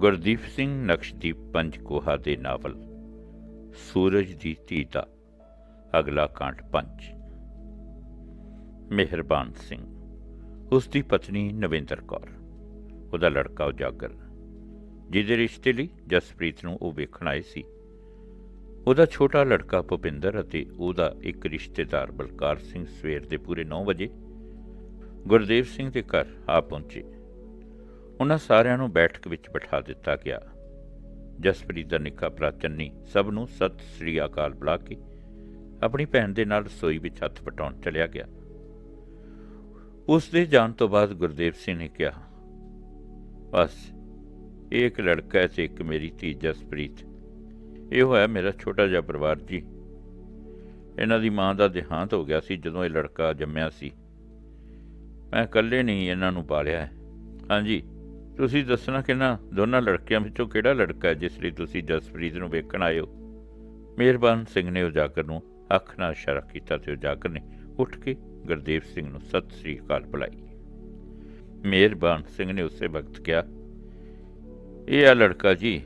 ਗੁਰਦੀਪ ਸਿੰਘ ਨਕਸ਼ਦੀਪ ਪੰਚਕੋਹਾ ਦੇ ਨਾਵਲ, ਸੂਰਜ ਦੀ ਧੀ ਦਾ ਅਗਲਾ ਕਾਂਡ ਪੰਜ। ਮਿਹਰਬਾਨ ਸਿੰਘ, ਉਸ ਦੀ ਪਤਨੀ ਨਵਿੰਦਰ ਕੌਰ, ਉਹਦਾ ਲੜਕਾ ਉਜਾਗਰ, ਜਿਹਦੇ ਰਿਸ਼ਤੇ ਲਈ ਜਸਪ੍ਰੀਤ ਨੂੰ ਉਹ ਵੇਖਣ ਆਏ ਸੀ। ਉਹਦਾ ਛੋਟਾ ਲੜਕਾ ਭੁਪਿੰਦਰ ਅਤੇ ਉਹਦਾ ਇੱਕ ਰਿਸ਼ਤੇਦਾਰ ਬਲਕਾਰ ਸਿੰਘ ਸਵੇਰ ਦੇ ਪੂਰੇ 9 ਵਜੇ। ਗੁਰਦੇਵ ਸਿੰਘ ਦੇ ਘਰ ਆ ਪਹੁੰਚੇ। ਉਹਨਾਂ ਸਾਰਿਆਂ ਨੂੰ ਬੈਠਕ ਵਿੱਚ ਬਿਠਾ ਦਿੱਤਾ ਗਿਆ। ਜਸਪ੍ਰੀਤ ਦਾ ਨਿੱਕਾ ਭਰਾ ਚੰਨੀ ਸਭ ਨੂੰ ਸਤਿ ਸ੍ਰੀ ਅਕਾਲ ਬੁਲਾ ਕੇ ਆਪਣੀ ਭੈਣ ਦੇ ਨਾਲ ਰਸੋਈ ਵਿੱਚ ਹੱਥ ਵਟਾਉਣ ਚਲਿਆ ਗਿਆ। ਉਸ ਦੇ ਜਾਣ ਤੋਂ ਬਾਅਦ ਗੁਰਦੇਵ ਸਿੰਘ ਨੇ ਕਿਹਾ, ਬਸ, ਇਹ ਇੱਕ ਲੜਕਾ ਹੈ ਤੇ ਇੱਕ ਮੇਰੀ ਧੀ ਜਸਪ੍ਰੀਤ। ਇਹ ਹੋਇਆ ਮੇਰਾ ਛੋਟਾ ਜਿਹਾ ਪਰਿਵਾਰ ਜੀ। ਇਹਨਾਂ ਦੀ ਮਾਂ ਦਾ ਦੇਹਾਂਤ ਹੋ ਗਿਆ ਸੀ ਜਦੋਂ ਇਹ ਲੜਕਾ ਜੰਮਿਆ ਸੀ। ਮੈਂ ਇਕੱਲੇ ਨਹੀਂ ਇਹਨਾਂ ਨੂੰ ਪਾਲਿਆ ਹੈ। ਹਾਂਜੀ ਤੁਸੀਂ ਦੱਸਣਾ ਕਿ ਨਾ, ਦੋਨਾਂ ਲੜਕਿਆਂ ਵਿੱਚੋਂ ਕਿਹੜਾ ਲੜਕਾ ਹੈ ਜਿਸ ਲਈ ਤੁਸੀਂ ਜਸਪ੍ਰੀਤ ਨੂੰ ਵੇਖਣ ਆਏ ਹੋ? ਮਿਹਰਬਾਨ ਸਿੰਘ ਨੇ ਉਜਾਗਰ ਨੂੰ ਅੱਖ ਨਾਲ ਇਸ਼ਾਰਾ ਕੀਤਾ ਤੇ ਉਜਾਗਰ ਨੇ ਉੱਠ ਕੇ ਗੁਰਦੇਵ ਸਿੰਘ ਨੂੰ ਸਤਿ ਸ੍ਰੀ ਅਕਾਲ ਬੁਲਾਈ। ਮਿਹਰਬਾਨ ਸਿੰਘ ਨੇ ਉਸੇ ਵਕਤ ਕਿਹਾ, ਇਹ ਆ ਲੜਕਾ ਜੀ,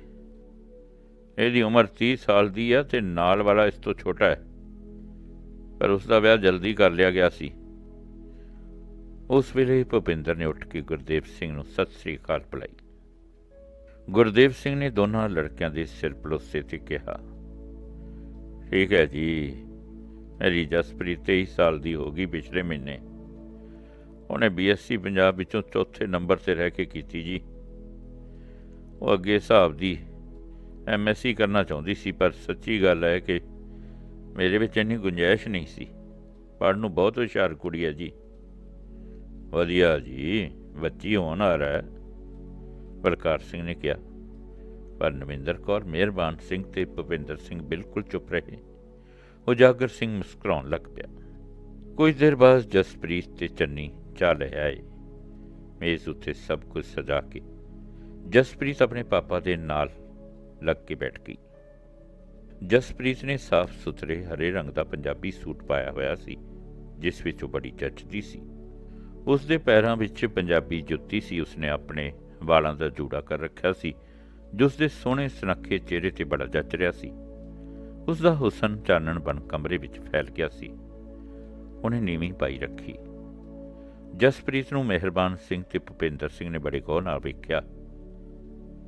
ਇਹਦੀ ਉਮਰ 30 ਸਾਲ ਦੀ ਆ ਤੇ ਨਾਲ ਵਾਲਾ ਇਸ ਤੋਂ ਛੋਟਾ ਹੈ। ਪਰ ਉਸ ਦਾ ਵਿਆਹ ਜਲਦੀ ਕਰ ਲਿਆ ਗਿਆ ਸੀ। ਉਸ ਵੇਲੇ ਭੁਪਿੰਦਰ ਨੇ ਉੱਠ ਕੇ ਗੁਰਦੇਵ ਸਿੰਘ ਨੂੰ ਸਤਿ ਸ੍ਰੀ ਅਕਾਲ ਬੁਲਾਈ। ਗੁਰਦੇਵ ਸਿੰਘ ਨੇ ਦੋਨਾਂ ਲੜਕਿਆਂ ਦੇ ਸਿਰ ਪਲੋਸੇ ਤੇ ਕਿਹਾ, ਠੀਕ ਹੈ ਜੀ, ਮੇਰੀ ਜਸਪ੍ਰੀਤ 23 ਸਾਲ ਦੀ ਹੋ ਗਈ ਪਿਛਲੇ ਮਹੀਨੇ। ਉਹਨੇ ਬੀਐਸਸੀ ਪੰਜਾਬ ਵਿੱਚੋਂ ਚੌਥੇ ਨੰਬਰ ਤੇ ਰਹਿ ਕੇ ਕੀਤੀ ਜੀ। ਉਹ ਅੱਗੇ ਹਿਸਾਬ ਦੀ ਐਮਐਸਸੀ ਕਰਨਾ ਚਾਹੁੰਦੀ ਸੀ, ਪਰ ਸੱਚੀ ਗੱਲ ਹੈ ਕਿ ਮੇਰੇ ਵਿੱਚ ਇੰਨੀ ਗੁੰਜਾਇਸ਼ ਨਹੀਂ ਸੀ। ਪੜ੍ਹਨ ਨੂੰ ਬਹੁਤ ਹੁਸ਼ਿਆਰ ਕੁੜੀ ਹੈ ਜੀ। ਵਧੀਆ ਜੀ, ਬੱਚੀ ਹੋਣ ਆ ਰਹਾ। ਹੈ ਬਲਕਾਰ ਸਿੰਘ ਨੇ ਕਿਹਾ, ਪਰ ਨਵਿੰਦਰ ਕੌਰ ਮਿਹਰਬਾਨ ਸਿੰਘ ਤੇ ਭੁਪਿੰਦਰ ਸਿੰਘ ਬਿਲਕੁਲ ਚੁੱਪ ਰਹੇ। ਉਜਾਗਰ ਸਿੰਘ ਮੁਸਕਰਾਉਣ ਲੱਗ ਪਿਆ। ਕੁਝ ਦੇਰ ਬਾਅਦ ਜਸਪ੍ਰੀਤ ਤੇ ਚੰਨੀ ਚਾਹ ਲੈ ਆਏ। ਮੇਜ਼ ਉੱਤੇ ਸਭ ਕੁਝ ਸਜਾ ਕੇ ਜਸਪ੍ਰੀਤ ਆਪਣੇ ਪਾਪਾ ਦੇ ਨਾਲ ਲੱਗ ਕੇ ਬੈਠ ਗਈ। ਜਸਪ੍ਰੀਤ ਨੇ ਸਾਫ਼ ਸੁਥਰੇ ਹਰੇ ਰੰਗ ਦਾ ਪੰਜਾਬੀ ਸੂਟ ਪਾਇਆ ਹੋਇਆ ਸੀ, ਜਿਸ ਵਿੱਚ ਉਹ ਬੜੀ ਜੱਚਦੀ ਸੀ। ਉਸ ਦੇ ਪੈਰਾਂ ਵਿੱਚ ਪੰਜਾਬੀ ਜੁੱਤੀ ਸੀ, ਉਸਨੇ ਆਪਣੇ ਵਾਲਾਂ ਦਾ ਜੂੜਾ ਕਰ ਰੱਖਿਆ ਸੀ ਜੋ ਉਸ ਦੇ ਸੋਹਣੇ ਸੁਨੱਖੇ ਚਿਹਰੇ ਤੇ ਬੜਾ ਜੱਚ ਰਿਹਾ ਸੀ। ਉਸ ਦਾ ਹੁਸਨ ਚਾਨਣ ਬਣ ਕਮਰੇ ਵਿੱਚ ਫੈਲ ਗਿਆ ਸੀ। ਉਹਨੇ ਨੀਵੀਂ ਪਾਈ ਰੱਖੀ। ਜਸਪ੍ਰੀਤ ਨੂੰ ਮਿਹਰਬਾਨ ਸਿੰਘ ਤੇ ਭੁਪਿੰਦਰ ਸਿੰਘ ਨੇ ਬੜੇ ਗੌਰ ਨਾਲ ਵੇਖਿਆ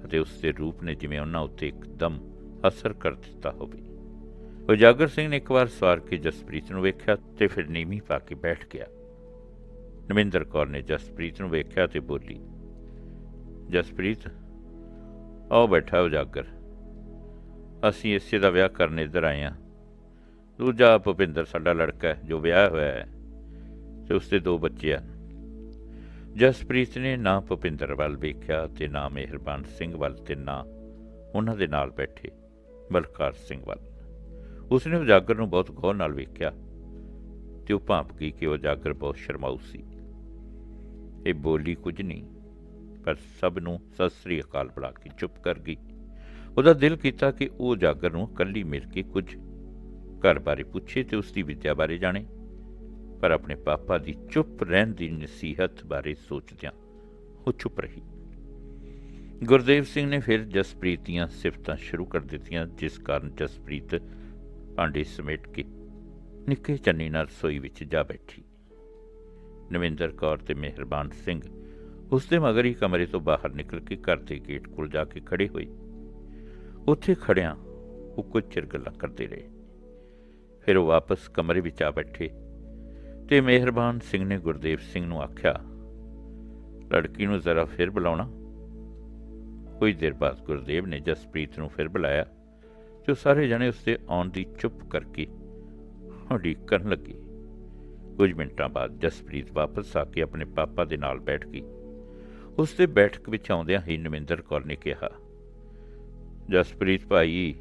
ਅਤੇ ਉਸ ਦੇ ਰੂਪ ਨੇ ਜਿਵੇਂ ਉਹਨਾਂ ਉੱਤੇ ਇੱਕਦਮ ਅਸਰ ਕਰ ਦਿੱਤਾ ਹੋਵੇ। ਉਜਾਗਰ ਸਿੰਘ ਨੇ ਇੱਕ ਵਾਰ ਸਵਾਰ ਕੇ ਜਸਪ੍ਰੀਤ ਨੂੰ ਵੇਖਿਆ ਤੇ ਫਿਰ ਨੀਵੀਂ ਪਾ ਕੇ ਬੈਠ ਗਿਆ। ਨਵਿੰਦਰ ਕੌਰ ਨੇ ਜਸਪ੍ਰੀਤ ਨੂੰ ਵੇਖਿਆ ਤੇ ਬੋਲੀ, ਜਸਪ੍ਰੀਤ, ਆਓ ਬੈਠਾ ਉਜਾਗਰ। ਅਸੀਂ ਇਸੇ ਦਾ ਵਿਆਹ ਕਰਨ ਇੱਧਰ ਆਏ ਹਾਂ। ਦੂਜਾ ਭੁਪਿੰਦਰ ਸਾਡਾ ਲੜਕਾ ਹੈ, ਜੋ ਵਿਆਹ ਹੋਇਆ ਹੈ, ਤੇ ਉਸਦੇ ਦੋ ਬੱਚੇ ਆ ਜਸਪ੍ਰੀਤ ਨੇ ਨਾ ਭੁਪਿੰਦਰ ਵੱਲ ਵੇਖਿਆ ਤੇ ਨਾ ਮਿਹਰਬਾਨ ਸਿੰਘ ਵੱਲ ਤੇ ਨਾ ਉਹਨਾਂ ਦੇ ਨਾਲ ਬੈਠੇ ਬਲਕਾਰ ਸਿੰਘ ਵੱਲ। ਉਸਨੇ ਉਜਾਗਰ ਨੂੰ ਬਹੁਤ ਗੌਰ ਨਾਲ ਵੇਖਿਆ ਤੇ ਉਹ ਭਾਂਪ ਗਈ ਕਿ ਉਜਾਗਰ ਬਹੁਤ ਸ਼ਰਮਾਊ ਸੀ। ਇਹ ਬੋਲੀ ਕੁਝ ਨਹੀਂ, ਪਰ ਸਭ ਨੂੰ ਸਤਿ ਸ੍ਰੀ ਅਕਾਲ ਬੁਲਾ ਕੇ ਚੁੱਪ ਕਰ ਗਈ। ਉਹਦਾ ਦਿਲ ਕੀਤਾ ਕਿ ਉਹ ਉਜਾਗਰ ਨੂੰ ਇਕੱਲੀ ਮਿਲ ਕੇ ਕੁਝ ਘਰ ਬਾਰੇ ਪੁੱਛੇ ਤੇ ਉਸ ਦੀ ਵਿਦਿਆ ਬਾਰੇ ਜਾਣੇ, ਪਰ ਆਪਣੇ ਪਾਪਾ ਦੀ ਚੁੱਪ ਰਹਿਣ ਦੀ ਨਸੀਹਤ ਬਾਰੇ ਸੋਚਦਿਆਂ ਉਹ ਚੁੱਪ ਰਹੀ। ਗੁਰਦੇਵ ਸਿੰਘ ਨੇ ਫਿਰ ਜਸਪ੍ਰੀਤ ਦੀਆਂ ਸਿਫਤਾਂ ਸ਼ੁਰੂ ਕਰ ਦਿੱਤੀਆਂ, ਜਿਸ ਕਾਰਨ ਜਸਪ੍ਰੀਤ ਭਾਂਡੇ ਸਮੇਟ ਕੇ ਨਿੱਕੇ ਚੰਨੀ ਨਾਲ ਰਸੋਈ ਵਿੱਚ ਜਾ ਬੈਠੀ। ਨਵਿੰਦਰ ਕੌਰ ਤੇ ਮਿਹਰਬਾਨ ਸਿੰਘ। ਉਸ ਦੇ ਮਗਰ ਹੀ ਕਮਰੇ ਤੋਂ ਬਾਹਰ ਨਿਕਲ ਕੇ ਘਰ ਦੇ ਗੇਟ ਕੋਲ ਜਾ ਕੇ ਖੜੇ ਹੋਏ। ਉੱਥੇ ਖੜਿਆਂ ਉਹ ਕੁਝ ਚਿਰ ਗੱਲਾਂ ਕਰਦੇ ਰਹੇ। ਫਿਰ ਉਹ ਵਾਪਸ ਕਮਰੇ ਵਿੱਚ ਆ ਬੈਠੇ ਤੇ ਮਿਹਰਬਾਨ ਸਿੰਘ ਨੇ ਗੁਰਦੇਵ ਸਿੰਘ ਨੂੰ ਆਖਿਆ, ਲੜਕੀ ਨੂੰ ਜ਼ਰਾ ਫਿਰ ਬੁਲਾਉਣਾ। ਕੁਝ ਦੇਰ ਬਾਅਦ ਗੁਰਦੇਵ ਨੇ ਜਸਪ੍ਰੀਤ ਨੂੰ ਫਿਰ ਬੁਲਾਇਆ ਤੇ ਉਹ ਸਾਰੇ ਜਣੇ ਉਸ ਦੇ ਆਉਣ ਦੀ ਚੁੱਪ ਕਰਕੇ ਉਡੀਕ ਕਰਨ ਲੱਗੇ। ਕੁਝ ਮਿੰਟਾਂ ਬਾਅਦ ਜਸਪ੍ਰੀਤ ਵਾਪਸ ਆ ਕੇ ਆਪਣੇ ਪਾਪਾ ਦੇ ਨਾਲ ਬੈਠ ਗਈ। ਉਸ ਦੇ ਬੈਠਕ ਵਿੱਚ ਆਉਂਦਿਆਂ ਹੀ ਨਵਿੰਦਰ ਕੌਰ ਨੇ ਕਿਹਾ, ਜਸਪ੍ਰੀਤ ਭਾਈ,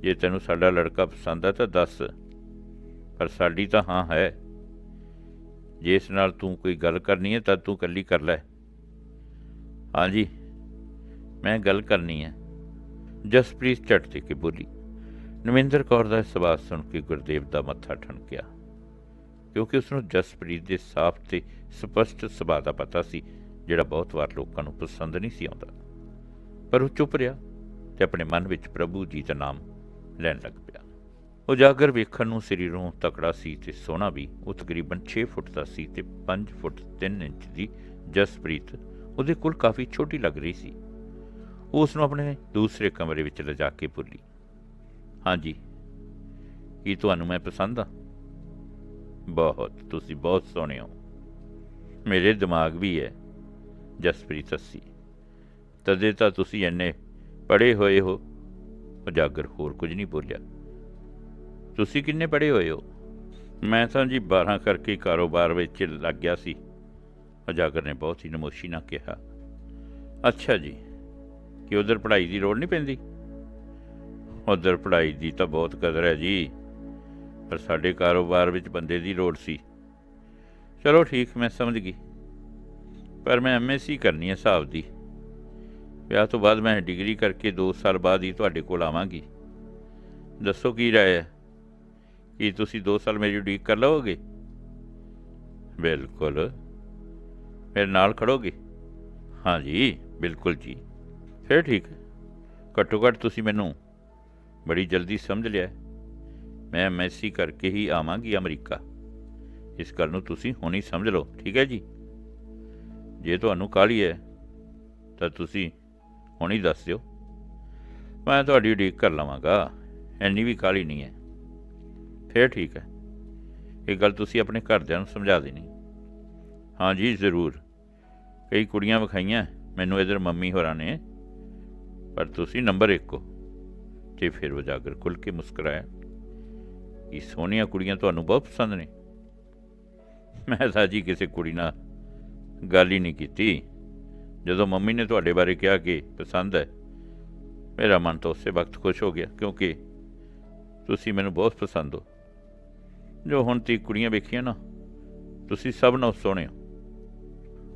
ਜੇ ਤੈਨੂੰ ਸਾਡਾ ਲੜਕਾ ਪਸੰਦ ਆ ਤਾਂ ਦੱਸ, ਪਰ ਸਾਡੀ ਤਾਂ ਹਾਂ ਹੈ। ਜੇ ਇਸ ਨਾਲ ਤੂੰ ਕੋਈ ਗੱਲ ਕਰਨੀ ਹੈ ਤਾਂ ਤੂੰ ਇਕੱਲੀ ਕਰ ਲੈ। ਹਾਂਜੀ ਮੈਂ ਗੱਲ ਕਰਨੀ ਹੈ। ਜਸਪ੍ਰੀਤ ਝਟ ਦੇ ਕੇ ਬੋਲੀ। ਨਵਿੰਦਰ ਕੌਰ ਦਾ ਸਵਾਲ ਸੁਣ ਕੇ ਗੁਰਦੇਵ ਦਾ ਮੱਥਾ ਠਣਕਿਆ। ਕਿਉਂਕਿ ਉਸ ਨੂੰ ਜਸਪ੍ਰੀਤ ਦੇ ਸਾਫ਼ ਤੇ ਸਪਸ਼ਟ ਸੁਭਾਅ ਦਾ ਪਤਾ ਸੀ, ਜਿਹੜਾ ਬਹੁਤ ਵਾਰ ਲੋਕਾਂ ਨੂੰ ਪਸੰਦ ਨਹੀਂ ਸੀ ਆਉਂਦਾ। ਪਰ ਉਹ ਚੁੱਪ ਰਿਹਾ ਤੇ ਆਪਣੇ ਮਨ ਵਿੱਚ ਪ੍ਰਭੂ ਜੀ ਦਾ ਨਾਮ ਲੈਣ ਲੱਗ ਪਿਆ। ਉਜਾਗਰ ਵੇਖਣ ਨੂੰ ਸਰੀਰੋਂ ਤਕੜਾ ਸੀ ਤੇ ਸੋਹਣਾ ਵੀ, ਉਹ ਤਕਰੀਬਨ 6 ਫੁੱਟ ਦਾ ਸੀ ਤੇ 5 ਫੁੱਟ 3 ਇੰਚ ਦੀ ਜਸਪ੍ਰੀਤ ਉਹਦੇ ਕੋਲ ਕਾਫੀ ਛੋਟੀ ਲੱਗ ਰਹੀ ਸੀ। ਉਹ ਉਸ ਨੂੰ ਆਪਣੇ ਦੂਸਰੇ ਕਮਰੇ ਵਿੱਚ ਲਿਜਾ ਕੇ ਬੋਲੀ ਹਾਂਜੀ ਕੀ ਤੁਹਾਨੂੰ ਮੈਂ ਪਸੰਦ ਆ? ਬਹੁਤ, ਤੁਸੀਂ ਬਹੁਤ ਸੋਹਣੇ ਹੋ। ਮੇਰੇ ਦਿਮਾਗ ਵੀ ਹੈ, ਜਸਪ੍ਰੀਤ ਹੱਸੀ ਤਦੇ ਤਾਂ ਤੁਸੀਂ ਇੰਨੇ ਪੜੇ ਹੋਏ ਹੋ। ਉਜਾਗਰ ਹੋਰ ਕੁਝ ਨਹੀਂ ਬੋਲਿਆ। ਤੁਸੀਂ ਕਿੰਨੇ ਪੜੇ ਹੋਏ ਹੋ? ਮੈਂ ਤਾਂ ਜੀ 12 ਕਰਕੇ ਕਾਰੋਬਾਰ ਵਿੱਚ ਲੱਗ ਗਿਆ ਸੀ। ਉਜਾਗਰ ਨੇ ਬਹੁਤ ਹੀ ਨਮੋਸ਼ੀ ਨਾਲ ਕਿਹਾ। ਅੱਛਾ ਜੀ, ਕਿ ਉਧਰ ਪੜ੍ਹਾਈ ਦੀ ਲੋੜ ਨਹੀਂ ਪੈਂਦੀ? ਉਧਰ ਪੜ੍ਹਾਈ ਦੀ ਤਾਂ ਬਹੁਤ ਕਦਰ ਹੈ ਜੀ। ਪਰ ਸਾਡੇ ਕਾਰੋਬਾਰ ਵਿੱਚ ਬੰਦੇ ਦੀ ਲੋੜ ਸੀ। ਚਲੋ ਠੀਕ, ਮੈਂ ਸਮਝ ਗਈ। ਪਰ ਮੈਂ ਐਮਐਸਸੀ ਕਰਨੀ ਹੈ ਹਿਸਾਬ ਦੀ। ਵਿਆਹ ਤੋਂ ਬਾਅਦ ਮੈਂ ਡਿਗਰੀ ਕਰਕੇ 2 ਸਾਲ ਬਾਅਦ ਹੀ ਤੁਹਾਡੇ ਕੋਲ ਆਵਾਂਗੀ। ਦੱਸੋ ਕੀ ਰਾਏ ਹੈ? ਕੀ ਤੁਸੀਂ 2 ਸਾਲ ਮੇਰੀ ਉਡੀਕ ਕਰ ਲਓਗੇ ਬਿਲਕੁਲ। ਮੇਰੇ ਨਾਲ ਖੜੋਗੇ? ਹਾਂਜੀ ਬਿਲਕੁਲ ਜੀ। ਫਿਰ ਠੀਕ। ਘੱਟੋ ਘੱਟ ਤੁਸੀਂ ਮੈਨੂੰ ਬੜੀ ਜਲਦੀ ਸਮਝ ਲਿਆ। ਮੈਂ ਐਮਐਸਸੀ ਕਰਕੇ ਹੀ ਆਵਾਂਗੀ ਅਮਰੀਕਾ। ਇਸ ਗੱਲ ਨੂੰ ਤੁਸੀਂ ਹੁਣ ਸਮਝ ਲਓ, ਠੀਕ ਹੈ ਜੀ? ਜੇ ਤੁਹਾਨੂੰ ਕਾਹਲੀ ਹੈ, ਤਾਂ ਤੁਸੀਂ ਹੁਣ ਦੱਸ ਦਿਓ। ਮੈਂ ਤੁਹਾਡੀ ਉਡੀਕ ਕਰ ਲਵਾਂਗਾ ਐਨੀ ਵੀ ਕਾਹਲੀ ਨਹੀਂ ਹੈ। ਫਿਰ ਠੀਕ ਹੈ। ਇਹ ਗੱਲ ਤੁਸੀਂ ਆਪਣੇ ਘਰਦਿਆਂ ਨੂੰ ਸਮਝਾ ਦੇਣੀ। ਹਾਂ ਜੀ, ਜ਼ਰੂਰ। ਕਈ ਕੁੜੀਆਂ ਵਿਖਾਈਆਂ ਮੈਨੂੰ ਇਧਰ ਮੰਮੀ ਹੋਰਾਂ ਨੇ, ਪਰ ਤੁਸੀਂ ਨੰਬਰ 1 ਹੋ। ਤੇ ਫਿਰ ਉਜਾਗਰ ਖੁੱਲ ਕੇ ਮੁਸਕਰਾਇਆ। ਇਹ ਸੋਹਣੀਆਂ ਕੁੜੀਆਂ ਤੁਹਾਨੂੰ ਬਹੁਤ ਪਸੰਦ ਨੇ? ਮੈਂ ਤਾਂ ਜੀ ਕਿਸੇ ਕੁੜੀ ਨਾਲ ਗੱਲ ਹੀ ਨਹੀਂ ਕੀਤੀ। ਜਦੋਂ ਮੰਮੀ ਨੇ ਤੁਹਾਡੇ ਬਾਰੇ ਕਿਹਾ ਕਿ ਪਸੰਦ ਹੈ, ਮੇਰਾ ਮਨ ਤਾਂ ਉਸੇ ਵਕਤ ਖੁਸ਼ ਹੋ ਗਿਆ, ਕਿਉਂਕਿ ਤੁਸੀਂ ਮੈਨੂੰ ਬਹੁਤ ਪਸੰਦ ਹੋ। ਜੋ ਹੁਣ ਤੀ ਕੁੜੀਆਂ ਵੇਖੀਆਂ ਨਾ, ਤੁਸੀਂ ਸਭ ਨਾਲੋਂ ਸੋਹਣੇ ਹੋ।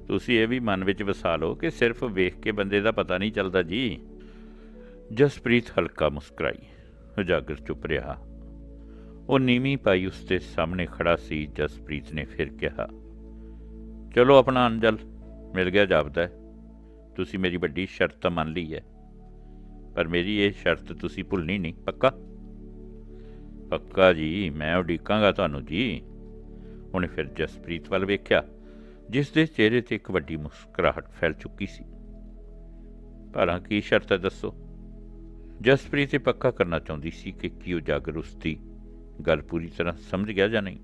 ਤੁਸੀਂ ਇਹ ਵੀ ਮਨ ਵਿੱਚ ਵਸਾ ਲਓ ਕਿ ਸਿਰਫ ਵੇਖ ਕੇ ਬੰਦੇ ਦਾ ਪਤਾ ਨਹੀਂ ਚੱਲਦਾ ਜੀ। ਜਸਪ੍ਰੀਤ ਹਲਕਾ ਮੁਸਕਰਾਈ, ਉਜਾਗਰ ਚੁੱਪ ਰਿਹਾ। ਉਹ ਨੀਵੀਂ ਪਾਈ ਉਸ ਦੇ ਸਾਹਮਣੇ ਖੜਾ ਸੀ, ਜਸਪ੍ਰੀਤ ਨੇ ਫਿਰ ਕਿਹਾ, ਚਲੋ ਆਪਣਾ ਅੰਜਲ, ਮਿਲ ਗਿਆ ਜਾਪਦਾ ਤੁਸੀਂ ਮੇਰੀ ਵੱਡੀ ਸ਼ਰਤ ਮੰਨ ਲਈ ਹੈ। ਪਰ ਮੇਰੀ ਇਹ ਸ਼ਰਤ ਤੁਸੀਂ ਭੁੱਲਣੀ ਨਹੀਂ, ਪੱਕਾ? ਪੱਕਾ ਜੀ, ਮੈਂ ਉਡੀਕਾਂਗਾ ਤੁਹਾਨੂੰ ਜੀ। ਉਹਨੇ ਫਿਰ ਜਸਪ੍ਰੀਤ ਵੱਲ ਵੇਖਿਆ ਜਿਸ ਦੇ ਚਿਹਰੇ ਤੇ ਇੱਕ ਵੱਡੀ ਮੁਸਕਰਾਹਟ ਫੈਲ ਚੁੱਕੀ ਸੀ। ਭਾਰਾਂ ਕੀ ਸ਼ਰਤ ਹੈ ਦੱਸੋ? ਜਸਪ੍ਰੀਤ ਇਹ ਪੱਕਾ ਕਰਨਾ ਚਾਹੁੰਦੀ ਸੀ ਕਿ ਕੀ ਉਜਾਗਰ ਉਸ ਦੀ ਗੱਲ ਪੂਰੀ ਤਰ੍ਹਾਂ ਸਮਝ ਗਿਆ ਜਾਂ ਨਹੀਂ?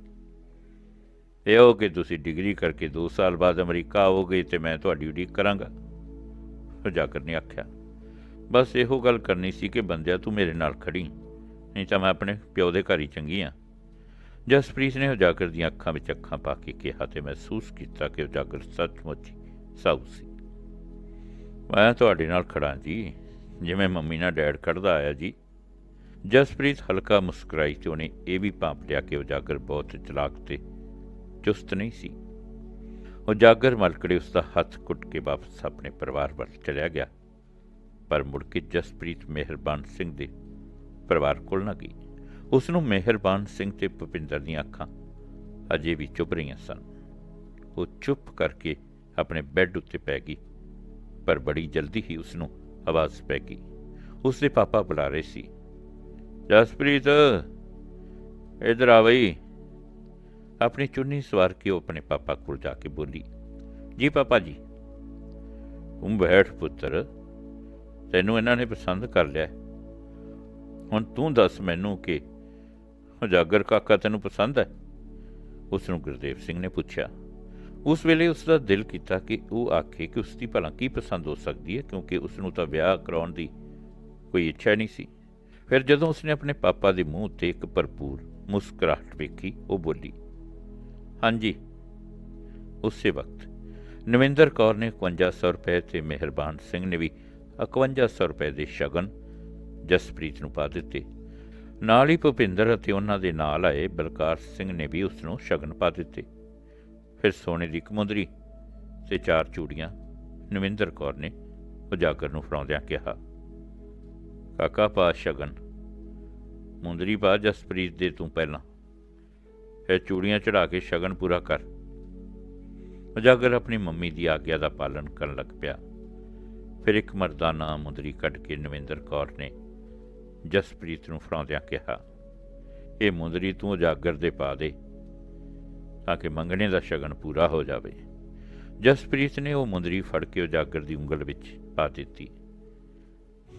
ਇਹ ਹੋ ਕਿ ਤੁਸੀਂ ਡਿਗਰੀ ਕਰਕੇ 2 ਸਾਲ ਬਾਅਦ ਅਮਰੀਕਾ ਆਓਗੇ ਤੇ ਮੈਂ ਤੁਹਾਡੀ ਉਡੀਕ ਕਰਾਂਗਾ। ਉਜਾਗਰ ਨੇ ਆਖਿਆ। ਬਸ ਇਹੋ ਗੱਲ ਕਰਨੀ ਸੀ ਕਿ ਬੰਦਿਆ ਤੂੰ ਮੇਰੇ ਨਾਲ ਖੜੀ। ਨਹੀਂ ਤਾਂ ਮੈਂ ਆਪਣੇ ਪਿਓ ਦੇ ਘਰ ਹੀ ਚੰਗੀ ਆ। ਜਸਪ੍ਰੀਤ ਨੇ ਉਜਾਗਰ ਦੀਆਂ ਅੱਖਾਂ ਵਿੱਚ ਅੱਖਾਂ ਪਾ ਕੇ ਕਿਹਾ ਤੇ ਮਹਿਸੂਸ ਕੀਤਾ ਕਿ ਉਜਾਗਰ ਸੱਚਮੁੱਚ ਸਾਊ ਸੀ। ਮੈਂ ਤੁਹਾਡੇ ਨਾਲ ਖੜਾ ਜੀ। ਜਿਵੇਂ ਮੰਮੀ ਨਾਲ ਡੈਡ ਖੜਦਾ ਆਇਆ ਜੀ ਜਸਪ੍ਰੀਤ ਹਲਕਾ ਮੁਸਕਰਾਈ ਤੇ ਉਹਨੇ ਇਹ ਵੀ ਭਾਂਪ ਲਿਆ ਕਿ ਉਜਾਗਰ ਬਹੁਤ ਚਲਾਕ ਤੇ ਚੁਸਤ ਨਹੀਂ ਸੀ। ਉਜਾਗਰ ਮਲਕੜੇ ਉਸ ਦਾ ਹੱਥ ਕੁੱਟ ਕੇ ਵਾਪਸ ਆਪਣੇ ਪਰਿਵਾਰ ਵੱਲ ਚਲਿਆ ਗਿਆ। ਪਰ ਮੁੜ ਕੇ ਜਸਪ੍ਰੀਤ ਮਿਹਰਬਾਨ ਸਿੰਘ ਦੇ ਪਰਿਵਾਰ ਕੋਲ ਨਾ ਗਈ। ਉਸ ਨੂੰ ਮਿਹਰਬਾਨ ਸਿੰਘ ਤੇ ਭੁਪਿੰਦਰ ਦੀਆਂ ਅੱਖਾਂ ਅਜੇ ਵੀ ਚੁੱਭ ਰਹੀਆਂ ਸਨ। ਉਹ ਚੁੱਪ ਕਰਕੇ ਆਪਣੇ ਬੈੱਡ ਉੱਤੇ ਪੈ ਗਈ, ਪਰ ਬੜੀ ਜਲਦੀ ਹੀ ਉਸ ਨੂੰ ਆਵਾਜ਼ ਪੈ ਗਈ। ਉਸ ਦੇ ਪਾਪਾ ਬੁਲਾ ਰਹੇ ਸੀ। ਜਸਪ੍ਰੀਤ, ਇਧਰ ਆ ਬਈ। ਆਪਣੀ ਚੁੰਨੀ ਸਵਾਰ ਕੇ ਉਹ ਆਪਣੇ ਪਾਪਾ ਕੋਲ ਜਾ ਕੇ ਬੋਲੀ, ਜੀ ਪਾਪਾ ਜੀ, ਤੂੰ ਬੈਠ ਪੁੱਤਰ, ਤੈਨੂੰ ਇਹਨਾਂ ਨੇ ਪਸੰਦ ਕਰ ਲਿਆ ਹੁਣ ਤੂੰ ਦੱਸ ਮੈਨੂੰ ਕਿ ਉਜਾਗਰ ਕਾਕਾ ਤੈਨੂੰ ਪਸੰਦ ਹੈ? ਉਸ ਨੂੰ ਗੁਰਦੇਵ ਸਿੰਘ ਨੇ ਪੁੱਛਿਆ। ਉਸ ਵੇਲੇ ਉਸ ਦਾ ਦਿਲ ਕੀਤਾ ਕਿ ਉਹ ਆਖੇ ਕਿ ਉਸ ਦੀ ਭਲਾ ਕੀ ਪਸੰਦ ਹੋ ਸਕਦੀ ਹੈ, ਕਿਉਂਕਿ ਉਸ ਨੂੰ ਤਾਂ ਵਿਆਹ ਕਰਾਉਣ ਦੀ ਕੋਈ ਇੱਛਾ ਨਹੀਂ ਸੀ। ਫਿਰ ਜਦੋਂ ਉਸਨੇ ਆਪਣੇ ਪਾਪਾ ਦੇ ਮੂੰਹ ਤੇ ਇੱਕ ਭਰਪੂਰ ਮੁਸਕਰਾਹਟ ਵੇਖੀ, ਉਹ ਬੋਲੀ, ਹਾਂਜੀ, ਉਸੇ ਵਕਤ ਨਵਿੰਦਰ ਕੌਰ ਨੇ 5100 ਰੁਪਏ ਤੇ ਮਿਹਰਬਾਨ ਸਿੰਘ ਨੇ ਵੀ 5100 ਰੁਪਏ ਦੇ ਸ਼ਗਨ ਜਸਪ੍ਰੀਤ ਨੂੰ ਪਾ ਦਿੱਤੇ। ਨਾਲ ਹੀ ਭੁਪਿੰਦਰ ਅਤੇ ਉਹਨਾਂ ਦੇ ਨਾਲ ਆਏ ਬਲਕਾਰ ਸਿੰਘ ਨੇ ਵੀ ਉਸ ਨੂੰ ਸ਼ਗਨ ਪਾ ਦਿੱਤੇ। ਫਿਰ ਸੋਨੇ ਦੀ ਇੱਕ ਮੁੰਦਰੀ ਤੇ ਚਾਰ ਚੂੜੀਆਂ ਨਵਿੰਦਰ ਕੌਰ ਨੇ ਉਜਾਗਰ ਨੂੰ ਫੜਾਉਂਦਿਆਂ ਕਿਹਾ ਕਾਕਾ ਪਾ ਸ਼ਗਨ। ਮੁੰਦਰੀ ਪਾ ਜਸਪ੍ਰੀਤ ਦੇ ਤੂੰ ਪਹਿਲਾਂ। ਫਿਰ ਚੂੜੀਆਂ ਚੜਾ ਕੇ ਸ਼ਗਨ ਪੂਰਾ ਕਰ। ਉਜਾਗਰ ਆਪਣੀ ਮੰਮੀ ਦੀ ਆਗਿਆ ਦਾ ਪਾਲਣ ਕਰਨ ਲੱਗ ਪਿਆ। ਫਿਰ ਇੱਕ ਮਰਦਾਨਾ ਮੁੰਦਰੀ ਕੱਢ ਕੇ ਨਵਿੰਦਰ ਕੌਰ ਨੇ ਜਸਪ੍ਰੀਤ ਨੂੰ ਫੜਾਉਂਦਿਆਂ ਕਿਹਾ, ਇਹ ਮੁੰਦਰੀ ਤੂੰ ਉਜਾਗਰ ਦੇ ਪਾ ਦੇ, ਤਾਂ ਕਿ ਮੰਗਣੇ ਦਾ ਸ਼ਗਨ ਪੂਰਾ ਹੋ ਜਾਵੇ। ਜਸਪ੍ਰੀਤ ਨੇ ਉਹ ਮੁੰਦਰੀ ਫੜ ਕੇ ਉਜਾਗਰ ਦੀ ਉਂਗਲ ਵਿੱਚ ਪਾ ਦਿੱਤੀ।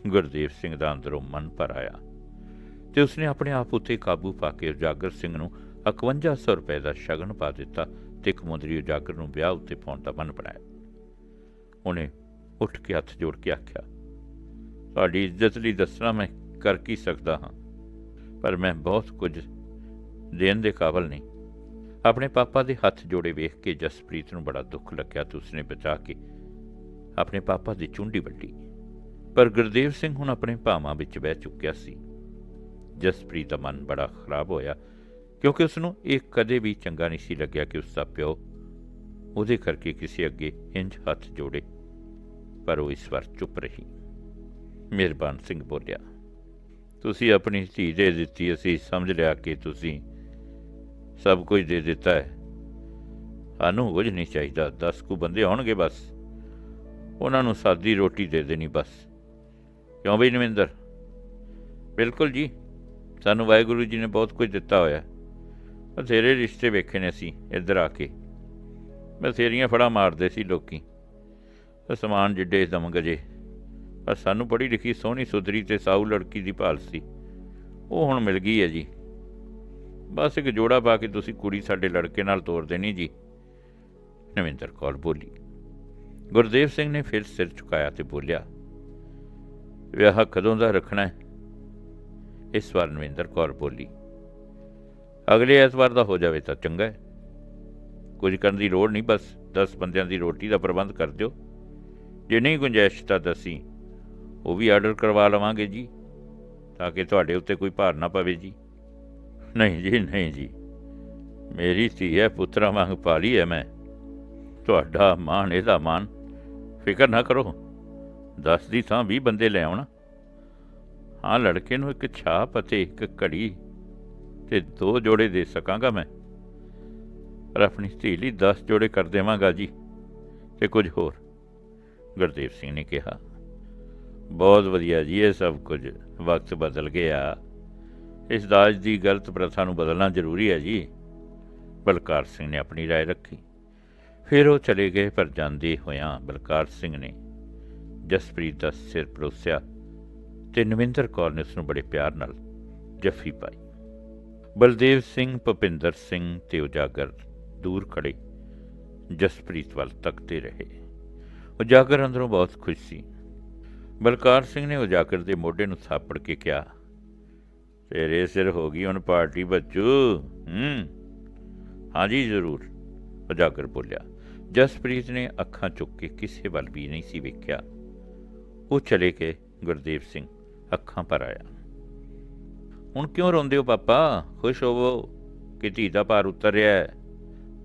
ਗੁਰਦੇਵ ਸਿੰਘ ਦਾ ਅੰਦਰੋਂ ਮਨ ਭਰ ਆਇਆ ਤੇ ਉਸਨੇ ਆਪਣੇ ਆਪ ਉੱਤੇ ਕਾਬੂ ਪਾ ਕੇ ਉਜਾਗਰ ਸਿੰਘ ਨੂੰ 5100 ਰੁਪਏ ਦਾ ਸ਼ਗਨ ਪਾ ਦਿੱਤਾ ਤੇ ਇੱਕ ਉਜਾਗਰ ਨੂੰ ਵਿਆਹ ਉੱਤੇ ਪਾਉਣ ਦਾ ਮਨ ਬਣਾਇਆ। ਉਹਨੇ ਉੱਠ ਕੇ ਹੱਥ ਜੋੜ ਕੇ ਆਖਿਆ, ਤੁਹਾਡੀ ਇੱਜ਼ਤ ਲਈ ਦੱਸਣਾ ਮੈਂ ਕਰ ਕੀ ਸਕਦਾ ਹਾਂ, ਪਰ ਮੈਂ ਬਹੁਤ ਕੁਝ ਦੇਣ ਦੇ ਕਾਬਲ ਨਹੀਂ। ਆਪਣੇ ਪਾਪਾ ਦੇ ਹੱਥ ਜੋੜੇ ਵੇਖ ਕੇ ਜਸਪ੍ਰੀਤ ਨੂੰ ਬੜਾ ਦੁੱਖ ਲੱਗਿਆ ਤੇ ਉਸਨੇ ਬਚਾ ਕੇ ਆਪਣੇ ਪਾਪਾ ਦੀ ਚੁੰਡੀ ਵੱਡੀ ਪਰ ਗੁਰਦੇਵ ਸਿੰਘ ਹੁਣ ਆਪਣੇ ਭਾਵਾਂ ਵਿੱਚ ਬਹਿ ਚੁੱਕਿਆ ਸੀ। ਜਸਪ੍ਰੀਤ ਦਾ ਮਨ ਬੜਾ ਖਰਾਬ ਹੋਇਆ, ਕਿਉਂਕਿ ਉਸ ਨੂੰ ਇਹ ਕਦੇ ਵੀ ਚੰਗਾ ਨਹੀਂ ਸੀ ਲੱਗਿਆ ਕਿ ਉਸ ਦਾ ਪਿਓ ਉਹਦੇ ਕਰਕੇ ਕਿਸੇ ਅੱਗੇ ਇੰਜ ਹੱਥ ਜੋੜੇ, ਪਰ ਉਹ ਇਸ ਵਾਰ ਚੁੱਪ ਰਹੀ। ਮਿਹਰਬਾਨ ਸਿੰਘ ਬੋਲਿਆ, ਤੁਸੀਂ ਆਪਣੀ ਧੀ ਦੇ ਦਿੱਤੀ, ਅਸੀਂ ਸਮਝ ਲਿਆ ਕਿ ਤੁਸੀਂ ਸਭ ਕੁਝ ਦੇ ਦਿੱਤਾ ਹੈ। ਸਾਨੂੰ ਕੁਝ ਨਹੀਂ ਚਾਹੀਦਾ 10 ਕੁ ਬੰਦੇ ਆਉਣਗੇ ਬਸ। ਉਹਨਾਂ ਨੂੰ ਸਾਦੀ ਰੋਟੀ ਦੇ ਦੇਣੀ ਬਸ। ਕਿਉਂ ਬਈ ਨਵਿੰਦਰ ਬਿਲਕੁਲ ਜੀ। ਸਾਨੂੰ ਵਾਹਿਗੁਰੂ ਜੀ ਨੇ ਬਹੁਤ ਕੁਝ ਦਿੱਤਾ ਹੋਇਆ। ਬਥੇਰੇ ਰਿਸ਼ਤੇ ਵੇਖੇ ਨੇ ਅਸੀਂ ਇੱਧਰ ਆ ਕੇ। ਬਥੇਰੀਆਂ ਫੜਾ ਮਾਰਦੇ ਸੀ ਲੋਕੀ। ਸਮਾਨ ਜਿੱਡੇ ਦਮਗਜੇ। ਪਰ ਸਾਨੂੰ ਪੜ੍ਹੀ ਲਿਖੀ ਸੋਹਣੀ ਸੁਧਰੀ ਤੇ ਸਾਊ ਲੜਕੀ ਦੀ ਭਾਲ ਸੀ। ਉਹ ਹੁਣ ਮਿਲ ਗਈ ਹੈ ਜੀ। ਬਸ ਇੱਕ ਜੋੜਾ ਪਾ ਕੇ ਤੁਸੀਂ ਕੁੜੀ ਸਾਡੇ ਲੜਕੇ ਨਾਲ ਤੋਰ ਦੇਣੀ ਜੀ। ਨਵਿੰਦਰ ਕੌਰ ਬੋਲੀ। ਗੁਰਦੇਵ ਸਿੰਘ ਨੇ ਫਿਰ ਸਿਰ ਝੁਕਾਇਆ ਤੇ ਬੋਲਿਆ ਵਿਆਹ ਕਦੋਂ ਦਾ ਰੱਖਣਾ ਹੈ? ਇਸ ਵਾਰ ਨਵਿੰਦਰ ਕੌਰ ਬੋਲੀ, ਅਗਲੇ ਐਤਵਾਰ ਦਾ ਹੋ ਜਾਵੇ ਤਾਂ ਚੰਗਾ ਹੈ। ਕੁਝ ਕਰਨ ਦੀ ਲੋੜ ਨਹੀਂ, ਬਸ 10 ਬੰਦਿਆਂ ਦੀ ਰੋਟੀ ਦਾ ਪ੍ਰਬੰਧ ਕਰ ਦਿਓ। ਜੇ ਨਹੀਂ ਗੁੰਜਾਇਸ਼ ਤਾਂ ਦੱਸੀ, ਉਹ ਵੀ ਆਰਡਰ ਕਰਵਾ ਲਵਾਂਗੇ ਜੀ, ਤਾਂ ਕਿ ਤੁਹਾਡੇ ਉੱਤੇ ਕੋਈ ਭਾਰ ਨਾ ਪਵੇ ਜੀ। ਨਹੀਂ ਜੀ ਨਹੀਂ ਜੀ, ਮੇਰੀ ਧੀ ਹੈ, ਪੁੱਤਰਾ ਵਾਂਗ ਪਾਲੀ ਹੈ ਮੈਂ। ਤੁਹਾਡਾ ਮਾਣ, ਇਹਦਾ ਮਾਣ, ਫਿਕਰ ਨਾ ਕਰੋ। ਦਸ ਦੀ ਥਾਂ 20 ਬੰਦੇ ਲੈ ਆਉਣਾ ਹਾਂ ਲੜਕੇ ਨੂੰ ਇੱਕ ਛਾਪ ਅਤੇ ਇੱਕ ਘੜੀ ਤੇ ਦੋ ਜੋੜੇ ਦੇ ਸਕਾਂਗਾ ਮੈਂ ਪਰ ਆਪਣੀ ਧੀ ਲਈ 10 ਜੋੜੇ ਕਰ ਦੇਵਾਂਗਾ ਜੀ ਤੇ ਕੁਝ ਹੋਰ ਗੁਰਦੇਵ ਸਿੰਘ ਨੇ ਕਿਹਾ ਬਹੁਤ ਵਧੀਆ ਜੀ ਇਹ ਸਭ ਕੁਝ ਵਕਤ ਬਦਲ ਗਿਆ ਇਸ ਦਾਜ ਦੀ ਗਲਤ ਪ੍ਰਥਾ ਨੂੰ ਬਦਲਣਾ ਜ਼ਰੂਰੀ ਹੈ ਜੀ ਬਲਕਾਰ ਸਿੰਘ ਨੇ ਆਪਣੀ رائے ਰੱਖੀ ਫਿਰ ਉਹ ਚਲੇ ਗਏ ਪਰ ਜਾਂਦੇ ਹੋਇਆਂ ਬਲਕਾਰ ਸਿੰਘ ਨੇ ਜਸਪ੍ਰੀਤ ਦਾ ਸਿਰ ਪਰੋਸਿਆ ਤੇ ਨਵਿੰਦਰ ਕੌਰ ਨੇ ਉਸ ਨੂੰ ਬੜੇ ਪਿਆਰ ਨਾਲ ਜੱਫੀ ਪਾਈ। ਬਲਦੇਵ ਸਿੰਘ, ਭਪਿੰਦਰ ਸਿੰਘ ਤੇ ਉਜਾਗਰ ਦੂਰ ਖੜੇ ਜਸਪ੍ਰੀਤ ਵੱਲ ਤੱਕਦੇ ਰਹੇ। ਉਜਾਗਰ ਅੰਦਰੋਂ ਬਹੁਤ ਖੁਸ਼ ਸੀ। ਬਲਕਾਰ ਸਿੰਘ ਨੇ ਉਜਾਗਰ ਦੇ ਮੋਢੇ ਨੂੰ ਥਾਪੜ ਕੇ ਕਿਹਾ, ਤੇਰੇ ਸਿਰ ਹੋ ਗਈ ਹੁਣ ਪਾਰਟੀ ਬੱਚੂ, ਹੂੰ? ਹਾਂਜੀ ਜ਼ਰੂਰ, ਉਜਾਗਰ ਬੋਲਿਆ। ਜਸਪ੍ਰੀਤ ਨੇ ਅੱਖਾਂ ਚੁੱਕ ਕੇ ਕਿਸੇ ਵੱਲ ਵੀ ਨਹੀਂ ਸੀ ਵੇਖਿਆ। ਉਹ ਚਲੇ ਗਏ, ਗੁਰਦੇਵ ਸਿੰਘ। ਅੱਖਾਂ ਪਰ ਆਇਆ। ਹੁਣ ਕਿਉਂ ਰੋਂਦੇ ਹੋ ਪਾਪਾ? ਖੁਸ਼ ਹੋਵੋ ਕਿ ਧੀ ਦਾ ਭਾਰ ਉਤਰ ਰਿਹਾ ਹੈ।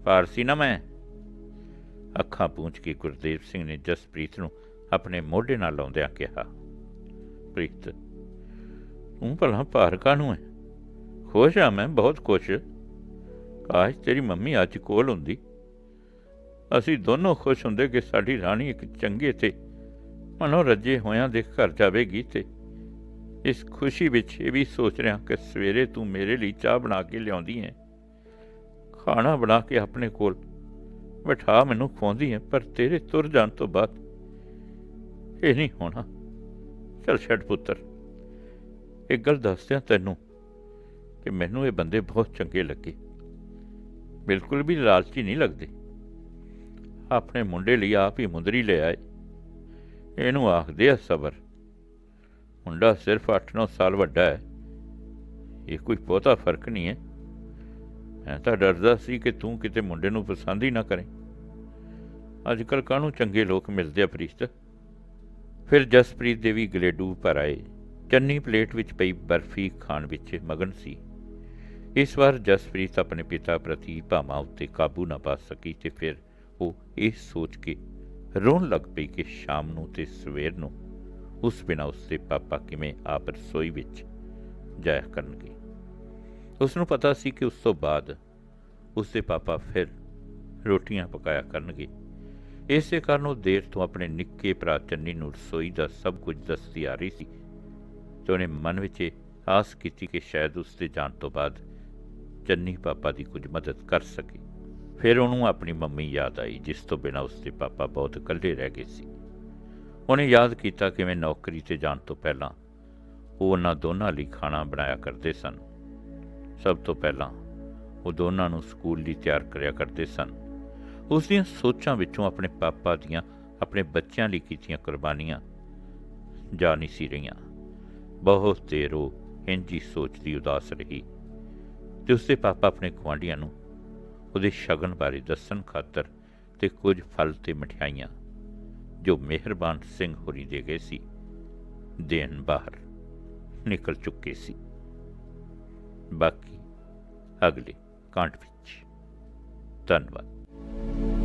ਭਾਰ ਨਾ ਮੈਂ? ਅੱਖਾਂ ਪੂੰਝ ਕੇ ਗੁਰਦੇਵ ਸਿੰਘ ਨੇ ਜਸਪ੍ਰੀਤ ਨੂੰ ਆਪਣੇ ਮੋਢੇ ਨਾਲ ਲਾਉਂਦਿਆਂ ਕਿਹਾ, ਪ੍ਰੀਤ, ਤੂੰ ਭਲਾ ਭਾਰ ਕਾਹਨੂੰ ਹੈ ਖੁਸ਼ ਆ ਮੈਂ, ਬਹੁਤ ਖੁਸ਼। ਕਾਸ਼ ਤੇਰੀ ਮੰਮੀ ਅੱਜ ਕੋਲ ਹੁੰਦੀ। ਅਸੀਂ ਦੋਨੋਂ ਖੁਸ਼ ਹੁੰਦੇ ਕਿ ਸਾਡੀ ਰਾਣੀ ਇੱਕ ਚੰਗੇ ਤੇ ਮਨੋਂ ਰੱਜੇ ਹੋਇਆਂ ਦੇ ਘਰ ਜਾਵੇਗੀ ਤੇ ਇਸ ਖੁਸ਼ੀ ਵਿੱਚ ਇਹ ਵੀ ਸੋਚ ਰਿਹਾ ਕਿ ਸਵੇਰੇ ਤੂੰ ਮੇਰੇ ਲਈ ਚਾਹ ਬਣਾ ਕੇ ਲਿਆਉਂਦੀ ਹੈ। ਖਾਣਾ ਬਣਾ ਕੇ ਆਪਣੇ ਕੋਲ ਬਿਠਾ ਮੈਨੂੰ ਖਵਾਉਂਦੀ ਹੈ, ਪਰ ਤੇਰੇ ਤੁਰ ਜਾਣ ਤੋਂ ਬਾਅਦ ਇਹ ਨਹੀਂ ਹੋਣਾ। ਚਲ ਛੱਡ ਪੁੱਤਰ ਇੱਕ ਗੱਲ ਦੱਸਦਿਆਂ ਤੈਨੂੰ ਕਿ ਮੈਨੂੰ ਇਹ ਬੰਦੇ ਬਹੁਤ ਚੰਗੇ ਲੱਗੇ। ਬਿਲਕੁਲ ਵੀ ਲਾਲਚੀ ਨਹੀਂ ਲੱਗਦੇ। ਆਪਣੇ ਮੁੰਡੇ ਲਈ ਆਪ ਹੀ ਮੁੰਦਰੀ ਲੈ ਆਏ। ਇਹਨੂੰ ਆਖਦੇ ਆ ਸਬਰ। ਮੁੰਡਾ ਸਿਰਫ 8-9 ਸਾਲ ਵੱਡਾ ਹੈ। ਇਹ ਕੋਈ ਬਹੁਤਾ ਫ਼ਰਕ ਨਹੀਂ ਹੈ। ਮੈਂ ਤਾਂ ਡਰਦਾ ਸੀ ਕਿ ਤੂੰ ਕਿਤੇ ਮੁੰਡੇ ਨੂੰ ਪਸੰਦ ਹੀ ਨਾ ਕਰੇ। ਅੱਜ ਕੱਲ ਕਾਹਨੂੰ ਚੰਗੇ ਲੋਕ ਮਿਲਦੇ ਆ ਫਰਿਸ਼ਤ ਫਿਰ ਜਸਪ੍ਰੀਤ ਦੇਵੀ ਗਲੇਡੂ ਪਰ ਆਏ। ਚੰਨੀ ਪਲੇਟ ਵਿੱਚ ਪਈ ਬਰਫੀ ਖਾਣ ਵਿੱਚ ਮਗਨ ਸੀ। ਇਸ ਵਾਰ ਜਸਪ੍ਰੀਤ ਆਪਣੇ ਪਿਤਾ ਪ੍ਰਤੀ ਭਾਵਾਂ ਉੱਤੇ ਕਾਬੂ ਨਾ ਪਾ ਸਕੀ ਤੇ ਫਿਰ ਉਹ ਇਹ ਸੋਚ ਕੇ ਰੋਣ ਲੱਗ ਪਈ ਕਿ ਸ਼ਾਮ ਨੂੰ ਤੇ ਸਵੇਰ ਨੂੰ ਉਸ ਬਿਨਾਂ ਉਸਦੇ ਪਾਪਾ ਕਿਵੇਂ ਆਪ ਰਸੋਈ ਵਿੱਚ ਜਾਇਆ ਕਰਨਗੇ। ਉਸ ਨੂੰ ਪਤਾ ਸੀ ਕਿ ਉਸ ਤੋਂ ਬਾਅਦ ਉਸਦੇ ਪਾਪਾ ਫਿਰ ਰੋਟੀਆਂ ਪਕਾਇਆ ਕਰਨਗੇ। ਇਸੇ ਕਾਰਨ ਉਹ ਦੇਰ ਤੋਂ ਆਪਣੇ ਨਿੱਕੇ ਭਰਾ ਚੰਨੀ ਨੂੰ ਰਸੋਈ ਦਾ ਸਭ ਕੁਝ ਦੱਸਦੀ ਆ ਰਹੀ ਸੀ ਤੇ ਉਹਨੇ ਮਨ ਵਿੱਚ ਇਹ ਆਸ ਕੀਤੀ ਕਿ ਸ਼ਾਇਦ ਉਸ ਦੇ ਜਾਣ ਤੋਂ ਬਾਅਦ ਚੰਨੀ ਪਾਪਾ ਦੀ ਕੁਝ ਮਦਦ ਕਰ ਸਕੇ। ਫਿਰ ਉਹਨੂੰ ਆਪਣੀ ਮੰਮੀ ਯਾਦ ਆਈ, ਜਿਸ ਤੋਂ ਬਿਨਾਂ ਉਸਦੇ ਪਾਪਾ ਬਹੁਤ ਇਕੱਲੇ ਰਹਿ ਗਏ ਸੀ। ਉਹਨੇ ਯਾਦ ਕੀਤਾ ਕਿਵੇਂ ਨੌਕਰੀ ਤੇ ਜਾਣ ਤੋਂ ਪਹਿਲਾਂ ਉਹ ਉਹਨਾਂ ਦੋਨਾਂ ਲਈ ਖਾਣਾ ਬਣਾਇਆ ਕਰਦੇ ਸਨ। ਸਭ ਤੋਂ ਪਹਿਲਾਂ ਉਹ ਦੋਨਾਂ ਨੂੰ ਸਕੂਲ ਲਈ ਤਿਆਰ ਕਰਿਆ ਕਰਦੇ ਸਨ। ਉਸ ਦੀਆਂ ਸੋਚਾਂ ਵਿੱਚੋਂ ਆਪਣੇ ਪਾਪਾ ਦੀਆਂ, ਆਪਣੇ ਬੱਚਿਆਂ ਲਈ ਕੀਤੀਆਂ ਕੁਰਬਾਨੀਆਂ ਜਾ ਨਹੀਂ ਸੀ ਰਹੀਆਂ। ਬਹੁਤ ਦੇਰ ਉਹ ਇੰਝ ਹੀ ਸੋਚਦੀ ਉਦਾਸ ਰਹੀ ਤੇ ਉਸਦੇ ਪਾਪਾ ਆਪਣੇ ਗੁਆਂਢੀਆਂ ਨੂੰ ਉਹਦੇ ਸ਼ਗਨ ਬਾਰੇ ਦੱਸਣ ਖਾਤਰ ਤੇ ਕੁਝ ਫਲ ਤੇ ਮਠਿਆਈਆਂ ਜੋ ਮਿਹਰਬਾਨ ਸਿੰਘ ਹੋਰੀ ਦੇ ਗਏ ਸੀ, ਦੇਣ ਬਾਹਰ ਨਿਕਲ ਚੁੱਕੇ ਸੀ। ਬਾਕੀ ਅਗਲੇ ਕਾਂਟ ਵਿੱਚ ਧੰਨਵਾਦ।